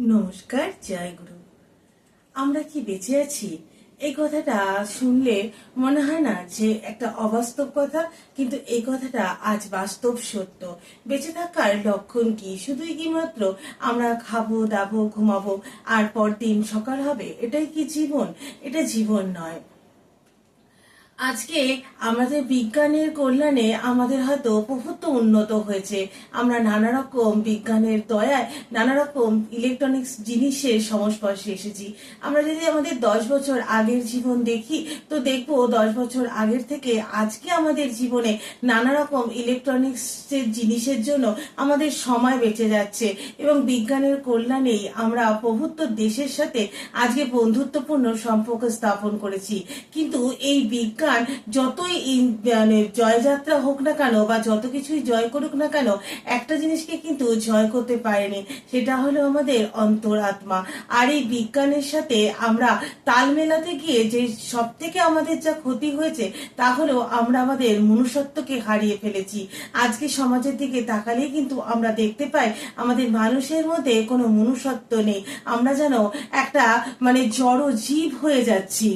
নমস্কার, জয় গুরু। আমরা কি বেঁচে আছি? এই কথাটা শুনলে মনে হয় না যে একটা অবাস্তব কথা, কিন্তু এই কথাটা আজ বাস্তব সত্য। বেঁচে থাকার লক্ষণ কি? শুধুই কি মাত্র আমরা খাব, দাবো, ঘুমাবো, আর পরদিন সকাল হবে? এটাই কি জীবন? এটা জীবন নয়। আজকে আমাদের বিজ্ঞানের কল্যাণে আমাদের হয়তো বহুত উন্নত হয়েছে। আমরা নানা রকম বিজ্ঞানের দয়ায়, নানা রকম ইলেকট্রনিক্স জিনিসের সংস্পর্শে এসেছি। আমরা যদি আমাদের দশ বছর আগের জীবন দেখি, তো দেখব দশ বছর আগের থেকে আজকে আমাদের জীবনে নানা রকম ইলেকট্রনিক্স জিনিসের জন্য আমাদের সময় বেঁচে যাচ্ছে এবং বিজ্ঞানের কল্যাণেই আমরা প্রভুত্ব দেশের সাথে আজকে বন্ধুত্বপূর্ণ সম্পর্ক স্থাপন করেছি। কিন্তু এই বিজ্ঞান যতই মানে জয়যাত্রা হোক না কেন বা যত কিছুই জয় করুক না কেন, একটা জিনিসকে কিন্তু জয় করতে পারেনি, সেটা হলো আমাদের অন্তরাত্মা। আর এই বিজ্ঞানের সাথে আমরা তাল মেলাতে গিয়ে যে সব থেকে আমাদের যা ক্ষতি হয়েছে, তা হলো আমরা আমাদের মনুষ্যত্বকে হারিয়ে ফেলেছি। আজকে সমাজের দিকে তাকালেই কিন্তু আমরা দেখতে পাই আমাদের মানুষের মধ্যে কোনো মনুষ্যত্ব নেই। আমরা যেন একটা মানে জড় জীব হয়ে যাচ্ছি।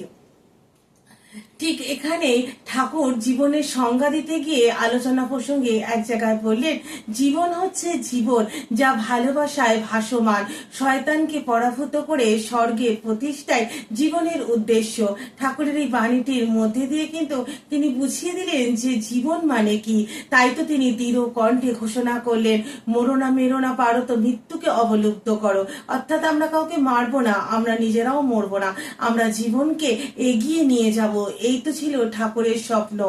ঠিক এখানে ঠাকুর জীবনের সংজ্ঞা দিতে গিয়ে আলোচনা প্রসঙ্গে এক জায়গায় বললেন, জীবন হচ্ছে জীবন যা ভালোবাসায় ভাসমান। শয়তানকে পরাভূত করে স্বর্গের প্রতিষ্ঠায় জীবনের উদ্দেশ্য। ঠাকুরের এই বাণীটির মধ্যে দিয়ে কিন্তু তিনি বুঝিয়ে দিলেন যে জীবন মানে কি। তাই তো তিনি দৃঢ় কণ্ঠে ঘোষণা করলেন, মরোনা মেরোনা পারো তো মৃত্যুকে অবলুপ্ত করো। অর্থাৎ আমরা কাউকে মারবো না, আমরা নিজেরাও মরবো না। আমরা জীবনকে এগিয়ে নিয়ে যাব। এই তো ছিল ঠাকুরের স্বপ্ন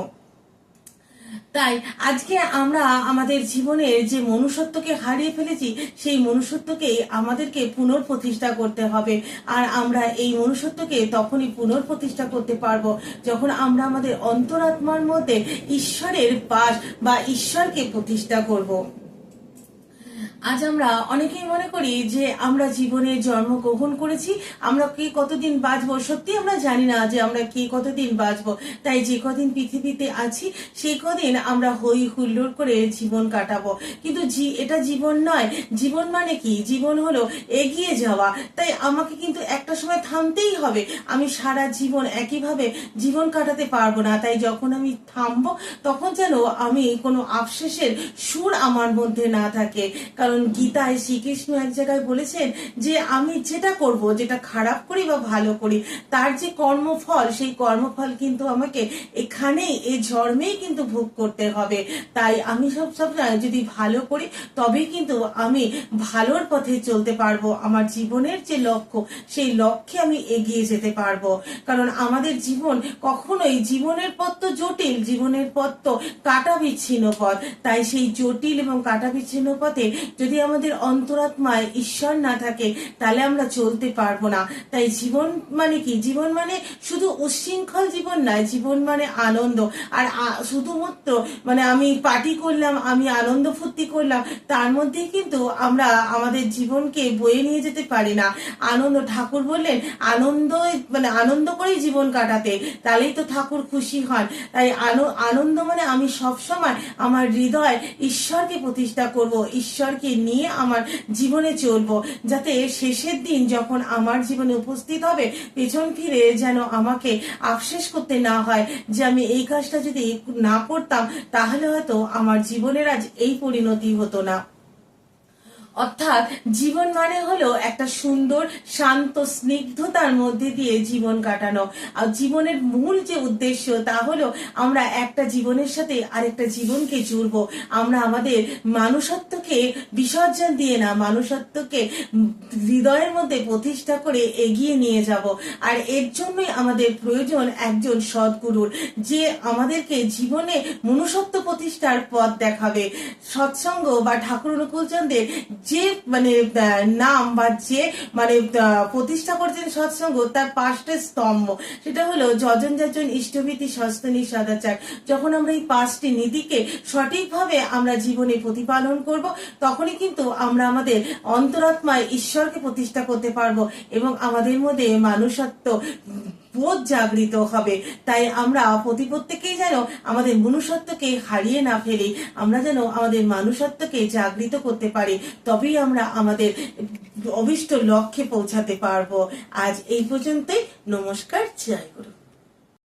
তাই আজকে আমরা আমাদের জীবনের যে মনুষ্যত্বকে হারিয়ে ফেলেছি, সেই মনুষ্যত্বকেই আমাদেরকে পুনর্প্রতিষ্ঠা করতে হবে আর আমরা এই মনুষ্যত্বকে তখনই পুনর্প্রতিষ্ঠা করতে পারব যখন আমরা আমাদের অন্তরাত্মার মধ্যে ঈশ্বরের বাস বা ঈশ্বরকে প্রতিষ্ঠা করব। আজ আমরা অনেকেই মনে করি যে আমরা জীবনে জন্মগ্রহণ করেছি, আমরা কে কতদিন বাঁচবো? সত্যি আমরা জানি না যে আমরা কে কতদিন বাঁচবো। তাই যে কদিন পৃথিবীতে আছি, সেই কদিন আমরা হই হুল্লোড় করে জীবন কাটাবো। কিন্তু এটা জীবন নয়। জীবন মানে কি? জীবন হলো এগিয়ে যাওয়া। তাই আমাকে কিন্তু একটা সময় থামতেই হবে। আমি সারা জীবন একইভাবে জীবন কাটাতে পারব না। তাই যখন আমি থামবো, তখন যেন আমি কোনো আফসোসের সুর আমার মধ্যে না থাকে। কারণ গীতায় শ্রীকৃষ্ণ এক জায়গায় বলেছেন যে আমি যেটা করব, যেটা খারাপ করি বা ভালো করি, তার যে কর্মফল, সেই কর্মফল কিন্তু আমাকে এখানেই এই জন্মেই কিন্তু ভোগ করতে হবে। তাই আমি সব সময় যদি ভালো করি, তবেই কিন্তু আমি ভালোর পথে চলতে পারব। আমার জীবনের যে লক্ষ্য, সেই লক্ষ্যে আমি এগিয়ে যেতে পারব। কারণ আমাদের জীবন কখনোই, জীবনের পথ তো জটিল, জীবনের পথ তো কাটা বিচ্ছিন্ন পথ। তাই সেই জটিল এবং কাটা বিচ্ছিন্ন পথে যদি আমাদের অন্তরাত্মায় ঈশ্বর না থাকে, তাহলে আমরা চলতে পারব না। তাই জীবন মানে কি? জীবন মানে শুধু উচ্ছৃঙ্খল জীবন নয়, জীবন মানে আনন্দ। আর শুধুমাত্র মানে আমি পার্টি করলাম, আমি আনন্দ ফুর্তি করলাম, তার মধ্যেই কিন্তু আমরা আমাদের জীবনকে বয়ে নিয়ে যেতে পারি না। আনন্দ, ঠাকুর বললেন আনন্দ মানে আনন্দ করেই জীবন কাটাতে, তাহলেই তো ঠাকুর খুশি হন। তাই আনো- আনন্দ মানে আমি সবসময় আমার হৃদয় ঈশ্বরকে প্রতিষ্ঠা করব, ঈশ্বরকে নিয়ে আমার জীবনে চলবো, যাতে শেষের দিন যখন আমার জীবনে উপস্থিত হবে, পেছন ফিরে যেন আমাকে আফশেষ করতে না হয় যে আমি এই কাজটা যদি না করতাম, তাহলে হয়তো আমার জীবনের আজ এই পরিণতি হতো না। অর্থাৎ জীবন মানে হলো একটা সুন্দর, শান্ত, স্নিগ্ধতার মধ্যে দিয়ে জীবন কাটানো। আর জীবনের মূল যে উদ্দেশ্য, তা হলো আমরা একটা জীবনের সাথে আরেকটা জীবনকে জুড়বো। আমরা আমাদের মানুষত্বকে বিসর্জন দিয়ে না, মানুষত্বকে হৃদয়ের মধ্যে প্রতিষ্ঠা করে এগিয়ে নিয়ে যাব। আর এর জন্যই আমাদের প্রয়োজন একজন সদ্গুরুর, যে আমাদেরকে জীবনে মনুষ্যত্ব প্রতিষ্ঠার পথ দেখাবে। সৎসঙ্গ বা ঠাকুর অনুকূলচন্দ্রের যে মানে নাম বা যে মানে প্রতিষ্ঠা করেছেন সৎসঙ্গ, তার পাঁচটা স্তম্ভ। সেটা হলো যজন যাজন ইষ্টভীতি সস্তনী সদাচার। যখন আমরা এই পাঁচটি নীতিকে সঠিকভাবে আমরা জীবনে প্রতিপালন করব, তখনই কিন্তু আমরা আমাদের অন্তরাত্মায় ঈশ্বরকে প্রতিষ্ঠা করতে পারব এবং আমাদের মধ্যে মানুষত্ব বোধ জাগৃত হবে। তাই আমরা প্রতি প্রত্যেকেই যেন আমাদের মনুষ্যত্বকে হারিয়ে না ফেলি, আমরা যেন আমাদের মানুষত্বকে জাগৃত করতে পারি, তবেই আমরা আমাদের অভিষ্ট লক্ষ্যে পৌঁছাতে পারব। আজ এই পর্যন্তই। নমস্কার। জয় গুরু।